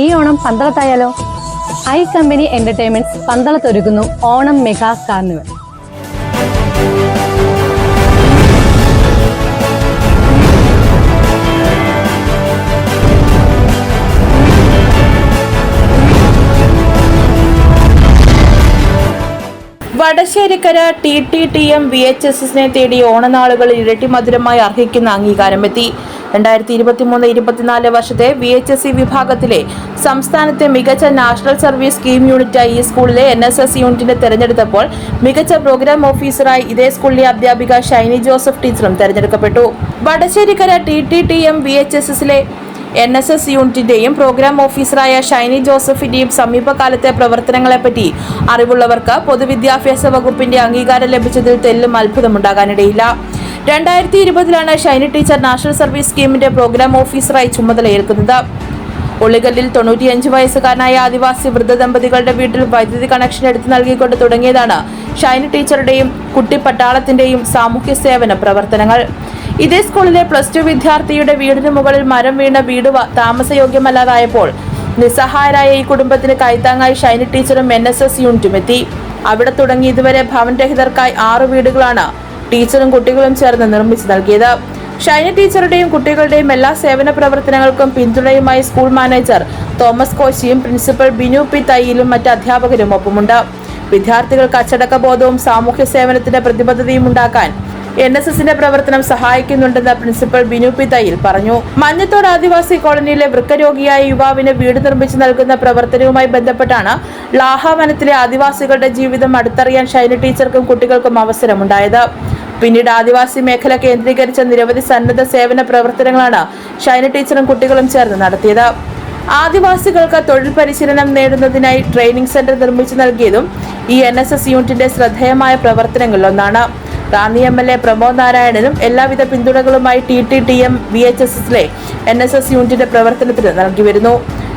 ഈ ഓണം പന്തളത്തായാലോ? I company entertainments പന്തളത്തൊരുക്കുന്നു Onam mega carnival. Vadasserikkara T T T M V H S എസിനെ തേടി ഓണനാളുകളിൽ ഇരട്ടി മധുരമായി അർഹിക്കുന്ന അംഗീകാരമെത്തി. രണ്ടായിരത്തി ഇരുപത്തിമൂന്ന് ഇരുപത്തിനാല് വർഷത്തെ വി എച്ച് എസ് സി വിഭാഗത്തിലെ സംസ്ഥാനത്തെ മികച്ച നാഷണൽ സർവീസ് സ്കീം യൂണിറ്റായി ഈ സ്കൂളിലെ എൻ എസ് എസ് യൂണിറ്റിനെ തെരഞ്ഞെടുത്തപ്പോൾ മികച്ച പ്രോഗ്രാം ഓഫീസറായി ഇതേ സ്കൂളിലെ അധ്യാപിക ഷൈനി ജോസഫ് ടീച്ചറും തെരഞ്ഞെടുക്കപ്പെട്ടു. Vadasserikkara T T T M V H S എസിലെ എൻ എസ് എസ് യൂണിറ്റിന്റെയും പ്രോഗ്രാം ഓഫീസറായ ഷൈനി ജോസഫിന്റെയും സമീപകാലത്തെ പ്രവർത്തനങ്ങളെപ്പറ്റി അറിവുള്ളവർക്ക് പൊതുവിദ്യാഭ്യാസ വകുപ്പിന്റെ അംഗീകാരം ലഭിച്ചതിൽ തെല്ലും അത്ഭുതമുണ്ടാകാനിടയില്ല. രണ്ടായിരത്തി ഇരുപതിലാണ് ഷൈനി ടീച്ചർ നാഷണൽ സർവീസ് സ്കീമിന്റെ പ്രോഗ്രാം ഓഫീസറായി ചുമതലയേൽക്കുന്നത്. ഉള്ളികല്ലിൽ തൊണ്ണൂറ്റിയഞ്ച് വയസ്സുകാരനായ ആദിവാസി വൃദ്ധ ദമ്പതികളുടെ വീട്ടിൽ വൈദ്യുതി കണക്ഷൻ എടുത്തു നൽകിക്കൊണ്ട് തുടങ്ങിയതാണ് ഷൈനി ടീച്ചറുടെയും കുട്ടി പട്ടാളത്തിന്റെയും സാമൂഹ്യ സേവന പ്രവർത്തനങ്ങൾ. ഇതേ സ്കൂളിലെ പ്ലസ് ടു വിദ്യാർത്ഥിയുടെ വീടിന് മുകളിൽ മരം വീണ വീട് താമസയോഗ്യമല്ലാതായപ്പോൾ നിസ്സഹായരായ ഈ കുടുംബത്തിന് കൈത്താങ്ങായി ഷൈനി ടീച്ചറും എൻ എസ് എസ് യൂണിറ്റും എത്തി. അവിടെ തുടങ്ങി ഇതുവരെ ഭവൻരഹിതർക്കായി ആറ് വീടുകളാണ് ടീച്ചറും കുട്ടികളും ചേർന്ന് നിർമ്മിച്ചു നൽകിയത്. ഷൈനി ടീച്ചറുടെയും കുട്ടികളുടെയും എല്ലാ സേവന പ്രവർത്തനങ്ങൾക്കും പിന്തുണയുമായി സ്കൂൾ മാനേജർ തോമസ് കോശിയും പ്രിൻസിപ്പൽ ബിനു പി തയ്യിലും മറ്റ് അധ്യാപകരും ഒപ്പമുണ്ട്. വിദ്യാർത്ഥികൾക്ക് അച്ചടക്ക ബോധവും സാമൂഹ്യ സേവനത്തിന്റെ പ്രതിബദ്ധതയും ഉണ്ടാക്കാൻ എൻ എസ് എസിന്റെ പ്രവർത്തനം സഹായിക്കുന്നുണ്ടെന്ന് പ്രിൻസിപ്പൽ ബിനു പി തയ്യിൽ പറഞ്ഞു. മഞ്ഞത്തോട് ആദിവാസി കോളനിയിലെ വൃക്കരോഗിയായ യുവാവിന് വീട് നിർമ്മിച്ചു നൽകുന്ന പ്രവർത്തനവുമായി ബന്ധപ്പെട്ടാണ് ലാഹ വനത്തിലെ ആദിവാസികളുടെ ജീവിതം അടുത്തറിയാൻ ഷൈനി ടീച്ചർക്കും കുട്ടികൾക്കും അവസരമുണ്ടായത്. പിന്നീട് ആദിവാസി മേഖല കേന്ദ്രീകരിച്ച നിരവധി സന്നദ്ധ സേവന പ്രവർത്തനങ്ങളാണ് ഷൈനി ടീച്ചറും കുട്ടികളും ചേർന്ന് നടത്തിയത്. ആദിവാസികൾക്ക് തൊഴിൽ പരിശീലനം നേടുന്നതിനായി ട്രെയിനിംഗ് സെന്റർ നിർമ്മിച്ചു നൽകിയതും ഈ എൻ എസ് എസ് യൂണിറ്റിന്റെ ശ്രദ്ധേയമായ പ്രവർത്തനങ്ങളിലൊന്നാണ്. Ranni M L A Pramod നാരായണനും എല്ലാവിധ പിന്തുണകളുമായി T T T M V H S എസിലെ എൻ എസ് എസ് യൂണിറ്റിന്റെ പ്രവർത്തനത്തിന് നൽകി വരുന്നു.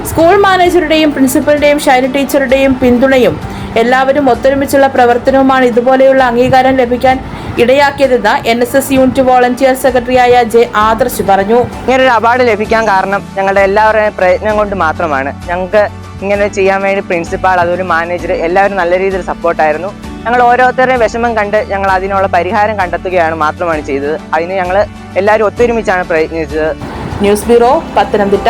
സ്കൂൾ മാനേജറുടെയും പ്രിൻസിപ്പലിന്റെയും ഷൈന ടീച്ചറുടെയും പിന്തുണയും എല്ലാവരും ഒത്തൊരുമിച്ചുള്ള പ്രവർത്തനവുമാണ് ഇതുപോലെയുള്ള അംഗീകാരം ലഭിക്കാൻ ഇടയാക്കിയതെന്ന് N S S unit volunteer സെക്രട്ടറിയായ ജെ ആദർശ് പറഞ്ഞു. ഇങ്ങനൊരു അവാർഡ് ലഭിക്കാൻ കാരണം ഞങ്ങളുടെ എല്ലാവരുടെയും പ്രയത്നം കൊണ്ട് മാത്രമാണ്. ഞങ്ങൾക്ക് ഇങ്ങനെ ചെയ്യാൻ വേണ്ടി പ്രിൻസിപ്പാൾ അതൊരു മാനേജർ എല്ലാവരും നല്ല രീതിയിൽ സപ്പോർട്ടായിരുന്നു ഞങ്ങൾ ഓരോരുത്തരുടെയും വിഷമം കണ്ട് ഞങ്ങൾ അതിനുള്ള പരിഹാരം കണ്ടെത്തുകയാണ് മാത്രമാണ് ചെയ്തത്. അതിന് ഞങ്ങൾ എല്ലാവരും ഒത്തൊരുമിച്ചാണ് പ്രയത്നിച്ചത്. News bureau Pathanamthitta.